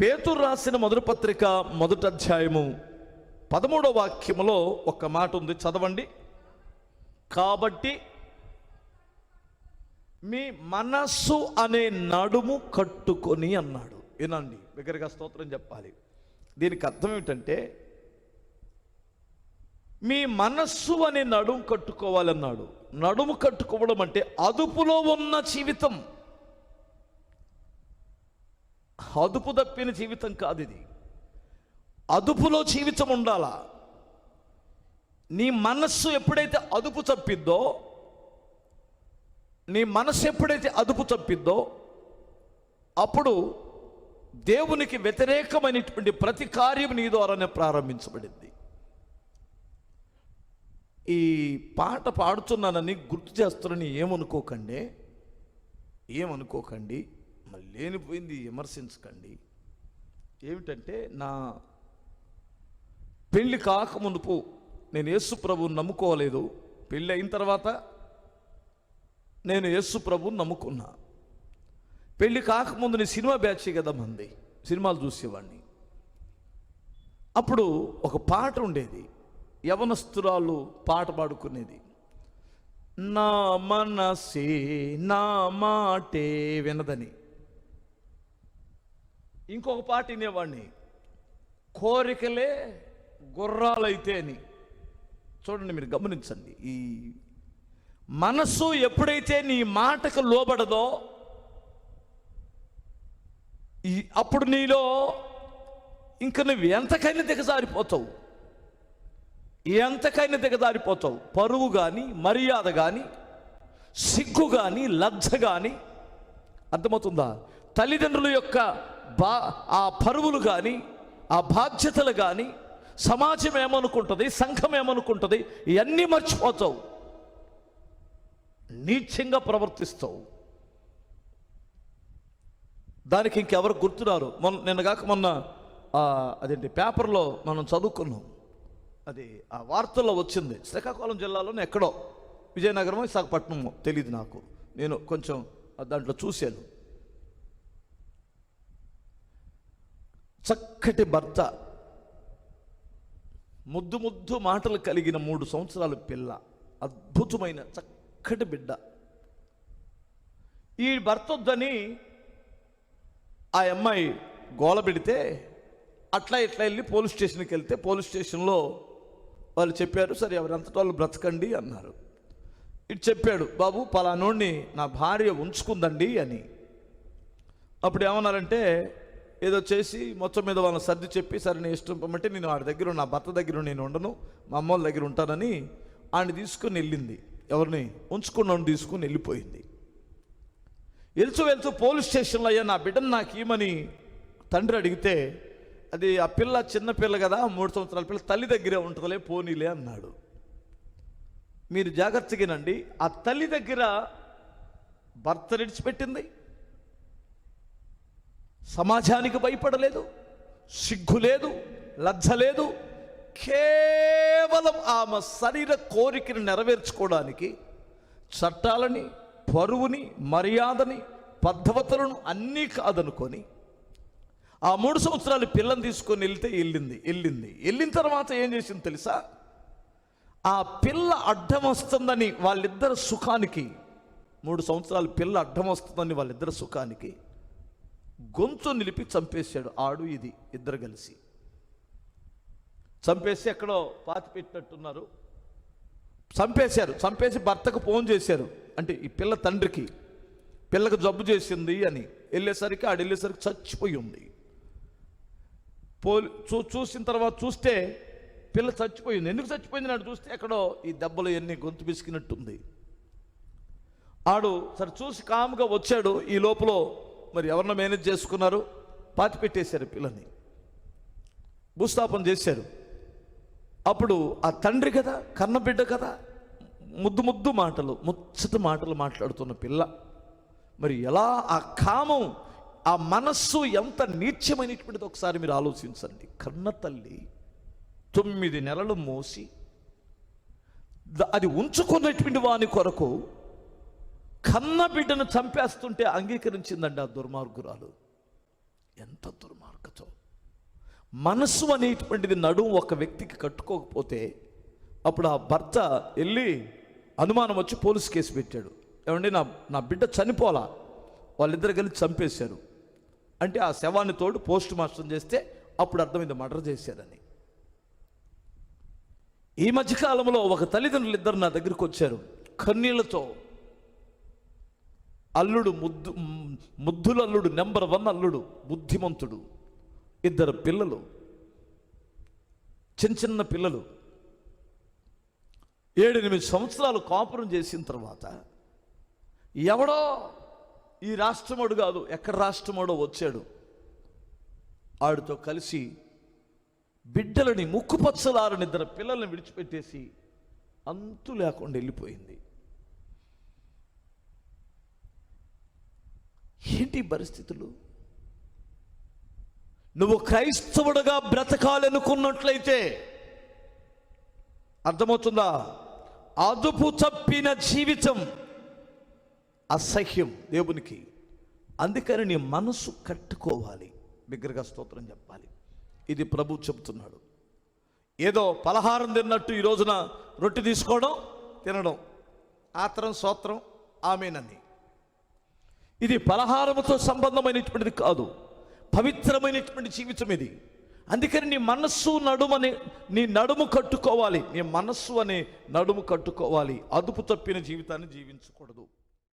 పేతురు రాసిన మొదటి పత్రిక మొదటి అధ్యాయము పదమూడవ వాక్యములో ఒక మాట ఉంది. చదవండి. కాబట్టి మీ మనస్సు అనే నడుము కట్టుకొని అన్నాడు. వినండి దగ్గరగా స్తోత్రం చెప్పాలి. దీనికి అర్థం ఏమిటంటే మీ మనస్సు అనే నడుము కట్టుకోవాలన్నాడు. నడుము కట్టుకోవడం అంటే అదుపులో ఉన్న జీవితం. అదుపు తప్పిన జీవితం కాదు ఇది. అదుపులో జీవితం ఉండాలా? నీ మనస్సు ఎప్పుడైతే అదుపు తప్పిద్దో నీ మనస్సు ఎప్పుడైతే అదుపు తప్పిద్దో అప్పుడు దేవునికి వ్యతిరేకమైనటువంటి ప్రతి కార్యం నీ ద్వారానే ప్రారంభించబడింది. ఈ పాట పాడుతున్నానని గుర్తు చేస్తున్నానని ఏమనుకోకండి? ఏమనుకోకండి? మళ్ళీ లేనిపోయింది విమర్శించకండి. ఏమిటంటే నా పెళ్ళి కాకమునుపు నేను యేసు ప్రభువుని నమ్ముకోలేదు. పెళ్ళి అయిన తర్వాత నేను యేసు ప్రభువుని నమ్ముకున్నా. పెళ్ళి కాకముందు నేను సినిమా బ్యాచ్ కదా మంది సినిమాలు చూసేవాడిని. అప్పుడు ఒక పాట ఉండేది యవనస్తురాలు పాట పాడుకునేది. నా మనసే నా మాటే వినదని. ఇంకొక పాట వినేవాడిని కోరికలే గుర్రాలైతే అని చూడండి మీరు గమనించండి. ఈ మనస్సు ఎప్పుడైతే నీ మాటకు లోబడదో ఈ అప్పుడు నీలో ఇంక నువ్వు ఎంతకైనా దిగజారిపోతావు. ఎంతకైనా దిగజారిపోతావు. పరువు కానీ మర్యాద కానీ సిగ్గు కానీ లజ్జ కానీ అర్థమవుతుందా? తల్లిదండ్రుల యొక్క బా ఆ పరువులు కానీ ఆ బాధ్యతలు కానీ సమాజం ఏమనుకుంటుంది సంఘం ఏమనుకుంటుంది ఇవన్నీ మర్చిపోతావు. నీచంగా ప్రవర్తిస్తావు. దానికి ఇంకెవరు గుర్తురారు? మొన్న నిన్నగాక మొన్న అదేంటి పేపర్లో మనం చదువుకున్నాం. అది ఆ వార్తల్లో వచ్చింది. శ్రీకాకుళం జిల్లాలోనే ఎక్కడో విజయనగరం విశాఖపట్నమో తెలియదు నాకు. నేను కొంచెం దాంట్లో చూశాను. చక్కటి భర్త. ముద్దు ముద్దు మాటలు కలిగిన మూడు సంవత్సరాల పిల్ల. అద్భుతమైన చక్కటి బిడ్డ. ఈ భర్త వద్దని ఆ అమ్మాయి గోల పెడితే అట్లా ఇట్లా వెళ్ళి పోలీస్ స్టేషన్కి వెళ్తే పోలీస్ స్టేషన్లో వాళ్ళు చెప్పారు సరే ఎవరంతటి వాళ్ళు బ్రతకండి అన్నారు. ఇటు చెప్పాడు బాబు పలానోడిని నా భార్య ఉంచుకుందండి అని. అప్పుడు ఏమన్నారంటే ఏదో చేసి మొత్తం మీద వాళ్ళని సర్ది చెప్పి సరే నేను ఇష్టం పంపంటే నేను వాడి దగ్గర నా భర్త దగ్గర నేను ఉండను మా అమ్మ వాళ్ళ దగ్గర ఉంటానని ఆయన తీసుకుని వెళ్ళింది. ఎవరిని? ఉంచుకున్నాను తీసుకుని వెళ్ళిపోయింది. వెళ్తూ వెళ్తూ పోలీస్ స్టేషన్లో అయ్యా నా బిడ్డను నాకు ఇమ్మని తండ్రి అడిగితే అది ఆ పిల్ల చిన్న పిల్ల కదా మూడు సంవత్సరాల పిల్ల తల్లి దగ్గరే ఉంటుందిలే పోనీలే అన్నాడు. మీరు జాగ్రత్తగానండి ఆ తల్లి దగ్గర భర్త విడిచిపెట్టింది. సమాజానికి భయపడలేదు సిగ్గు లేదు లజ్జ లేదు. కేవలం ఆమె శరీర కోరికను నెరవేర్చుకోవడానికి చట్టాలని పరువుని మర్యాదని పద్ధతులను అన్నీ కాదనుకొని ఆ మూడు సంవత్సరాలు పిల్లని తీసుకొని వెళ్తే వెళ్ళింది వెళ్ళింది. వెళ్ళిన తర్వాత ఏం చేసింది తెలుసా? ఆ పిల్ల అడ్డం వస్తుందని వాళ్ళిద్దరు సుఖానికి మూడు సంవత్సరాలు పిల్ల అడ్డం వస్తుందని వాళ్ళిద్దరు సుఖానికి గొంతు నిలిపి చంపేశాడు. ఆడు ఇది ఇద్దరు కలిసి. చంపేసి ఎక్కడో పాతి పెట్టినట్టున్నారు. చంపేశారు. చంపేసి భర్తకు ఫోన్ చేశారు. అంటే ఈ పిల్ల తండ్రికి పిల్లకు జబ్బు చేసింది అని. వెళ్ళేసరికి ఆడు వెళ్ళేసరికి చచ్చిపోయి ఉంది పోలి చూ చూసిన తర్వాత చూస్తే పిల్ల చచ్చిపోయింది. ఎందుకు చచ్చిపోయింది నాడు చూస్తే ఎక్కడో ఈ దెబ్బలు ఎన్ని గొంతు పిసికినట్టుంది. ఆడు సరే చూసి కాముగా వచ్చాడు. ఈ లోపల మరి ఎవరినో మేనేజ్ చేసుకున్నారు? పాతి పెట్టేశారు పిల్లని భూస్థాపన చేశారు. అప్పుడు ఆ తండ్రి కదా కన్నబిడ్డ కదా ముద్దు ముద్దు మాటలు ముచ్చట మాటలు మాట్లాడుతున్న పిల్ల. మరి ఎలా ఆ కామం ఆ మనస్సు ఎంత నీచమైనటువంటిది ఒకసారి మీరు ఆలోచించండి. కన్న తల్లి తొమ్మిది నెలలు మోసి అది ఉంచుకున్నటువంటి వాని కొరకు కన్న బిడ్డను చంపేస్తుంటే అంగీకరించిందండి ఆ దుర్మార్గురాలు. ఎంత దుర్మార్గతో. పక్కతో మనస్సు అనేటువంటిది నడుము ఒక వ్యక్తికి కట్టుకోకపోతే అప్పుడు ఆ భర్త వెళ్ళి అనుమానం వచ్చి పోలీస్ కేసు పెట్టాడు. ఏమండి నా నా బిడ్డ చనిపోలా వాళ్ళిద్దరు కలిసి చంపేశారు. అంటే ఆ శవాన్ని తోడు పోస్ట్ మాస్టర్ చేస్తే అప్పుడు అర్థమైంది మర్డర్ చేశారని. ఈ మధ్యకాలంలో ఒక తల్లిదండ్రులు ఇద్దరు నా దగ్గరికి వచ్చారు. కన్నీళ్ళతో అల్లుడు ముద్దు ముద్దుల అల్లుడు నెంబర్ వన్ అల్లుడు బుద్ధిమంతుడు. ఇద్దరు పిల్లలు. చిన్న చిన్న పిల్లలు. ఏడెనిమిది సంవత్సరాలు కాపురం చేసిన తర్వాత ఎవడో ఈ రాష్ట్రముడు కాదు ఎక్కడ రాష్ట్రముడో వచ్చాడు. ఆడితో కలిసి బిడ్డలని ముక్కుపచ్చలారని ఇద్దరు పిల్లల్ని విడిచిపెట్టేసి అంతు లేకుండా వెళ్ళిపోయింది. ఏంటి పరిస్థితులు? నువ్వు క్రైస్తవుడుగా బ్రతకాలనుకున్నట్లయితే అర్థమవుతుందా? అదుపు తప్పిన జీవితం అసహ్యం దేవునికి. అందుకని నీ మనసు కట్టుకోవాలి. బిగ్గరగా స్తోత్రం చెప్పాలి. ఇది ప్రభు చెబుతున్నాడు ఏదో పలహారం తిన్నట్టు ఈ రోజున రొట్టె తీసుకోవడం తినడం. ఆత్రం సోత్రం ఆమెనని. ఇది పలహారముతో సంబంధమైనటువంటిది కాదు. పవిత్రమైనటువంటి జీవితం ఇది. అందుకని నీ మనస్సు నడుమని నీ నడుము కట్టుకోవాలి. నీ మనస్సు అనే నడుము కట్టుకోవాలి. అదుపు తప్పిన జీవితాన్ని జీవించకూడదు.